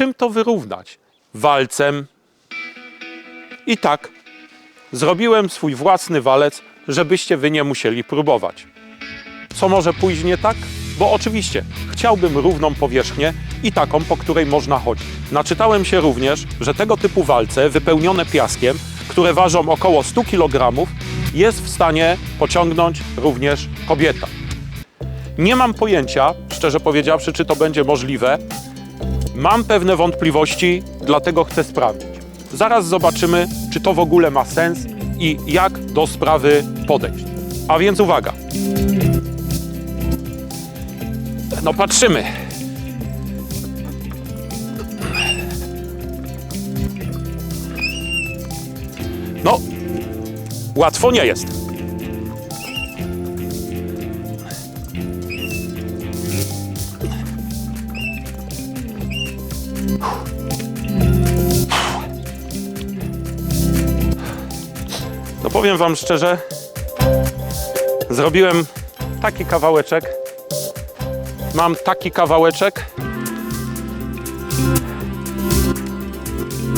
Czym to wyrównać? Walcem. I tak, zrobiłem swój własny walec, żebyście wy nie musieli próbować. Co może pójść nie tak? Bo oczywiście chciałbym równą powierzchnię i taką, po której można chodzić. Naczytałem się również, że tego typu walce wypełnione piaskiem, które ważą około 100 kg, jest w stanie pociągnąć również kobieta. Nie mam pojęcia, szczerze powiedziawszy, czy to będzie możliwe. Mam pewne wątpliwości, dlatego chcę sprawdzić. Zaraz zobaczymy, czy to w ogóle ma sens i jak do sprawy podejść. A więc uwaga. No patrzymy. No, łatwo nie jest. No powiem wam szczerze, zrobiłem taki kawałeczek. Mam taki kawałeczek.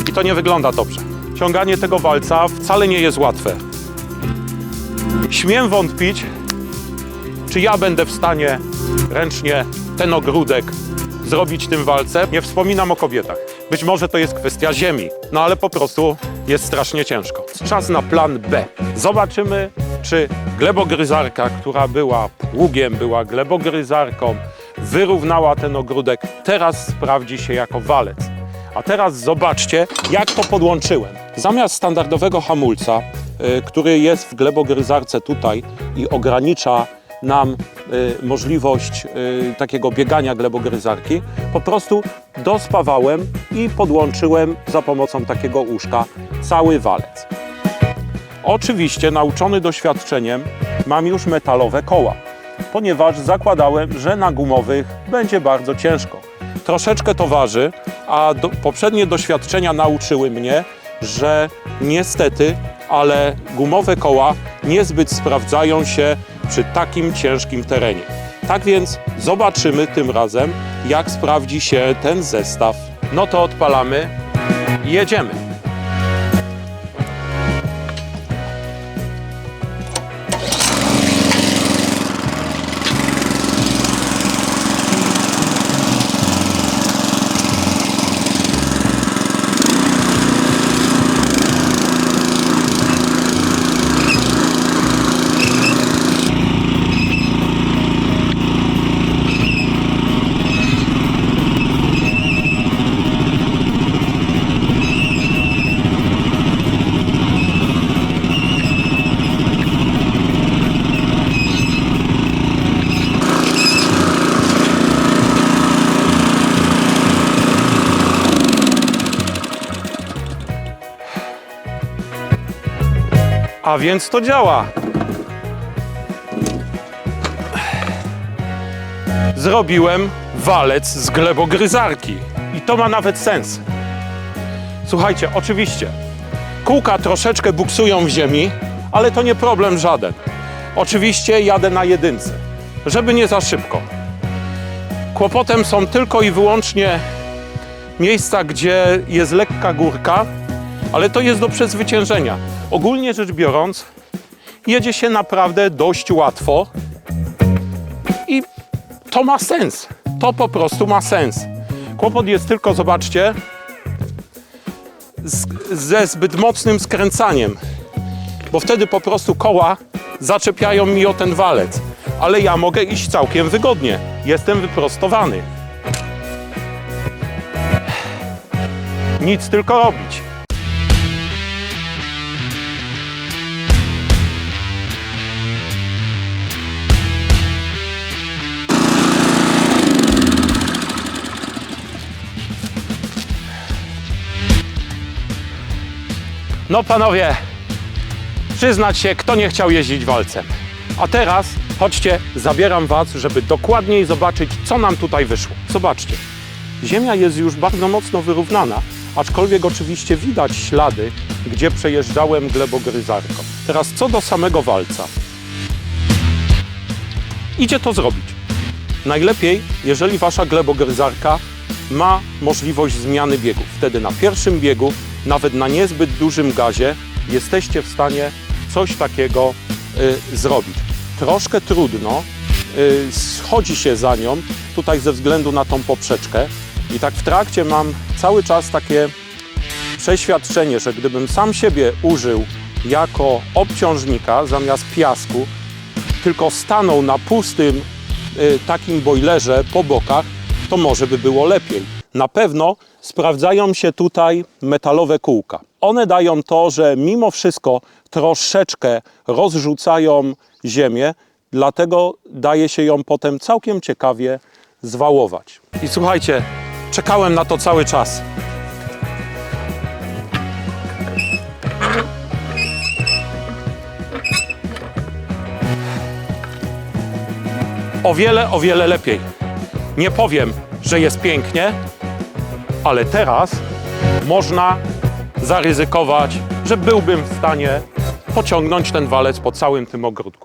I to nie wygląda dobrze. Ciąganie tego walca wcale nie jest łatwe. Śmiem wątpić, czy ja będę w stanie ręcznie ten ogródek zrobić tym walcem. Nie wspominam o kobietach. Być może to jest kwestia ziemi, no ale po prostu jest strasznie ciężko. Czas na plan B. Zobaczymy, czy glebogryzarka, która była pługiem, była glebogryzarką, wyrównała ten ogródek, teraz sprawdzi się jako walec. A teraz zobaczcie, jak to podłączyłem. Zamiast standardowego hamulca, y, który jest w glebogryzarce tutaj i ogranicza nam y, możliwość y, takiego biegania glebogryzarki, po prostu dospawałem i podłączyłem za pomocą takiego łóżka cały walec. Oczywiście, nauczony doświadczeniem, mam już metalowe koła, ponieważ zakładałem, że na gumowych będzie bardzo ciężko. Troszeczkę to waży, a do, poprzednie doświadczenia nauczyły mnie, że niestety, ale gumowe koła niezbyt sprawdzają się przy takim ciężkim terenie. Tak więc zobaczymy tym razem, jak sprawdzi się ten zestaw. No to odpalamy i jedziemy. A więc to działa. Zrobiłem walec z glebogryzarki. I to ma nawet sens. Słuchajcie, oczywiście, kółka troszeczkę buksują w ziemi, ale to nie problem żaden. Oczywiście jadę na jedynce, żeby nie za szybko. Kłopotem są tylko i wyłącznie miejsca, gdzie jest lekka górka, ale to jest do przezwyciężenia. Ogólnie rzecz biorąc, jedzie się naprawdę dość łatwo i to ma sens. To po prostu ma sens. Kłopot jest tylko, zobaczcie, z, ze zbyt mocnym skręcaniem, bo wtedy po prostu koła zaczepiają mi o ten walec. Ale ja mogę iść całkiem wygodnie. Jestem wyprostowany. Nic tylko robić. No panowie, przyznać się, kto nie chciał jeździć walcem. A teraz chodźcie, zabieram was, żeby dokładniej zobaczyć, co nam tutaj wyszło. Zobaczcie, ziemia jest już bardzo mocno wyrównana, aczkolwiek oczywiście widać ślady, gdzie przejeżdżałem glebogryzarką. Teraz co do samego walca. Idzie to zrobić. Najlepiej, jeżeli wasza glebogryzarka ma możliwość zmiany biegów. Wtedy na pierwszym biegu, nawet na niezbyt dużym gazie, jesteście w stanie coś takiego y, zrobić. Troszkę trudno, y, schodzi się za nią, tutaj ze względu na tą poprzeczkę. I tak w trakcie mam cały czas takie przeświadczenie, że gdybym sam siebie użył jako obciążnika zamiast piasku, tylko stanął na pustym y, takim bojlerze po bokach, to może by było lepiej. Na pewno sprawdzają się tutaj metalowe kółka. One dają to, że mimo wszystko troszeczkę rozrzucają ziemię, dlatego daje się ją potem całkiem ciekawie zwałować. I słuchajcie, czekałem na to cały czas. O wiele, o wiele lepiej. Nie powiem, że jest pięknie, ale teraz można zaryzykować, że byłbym w stanie pociągnąć ten walec po całym tym ogródku.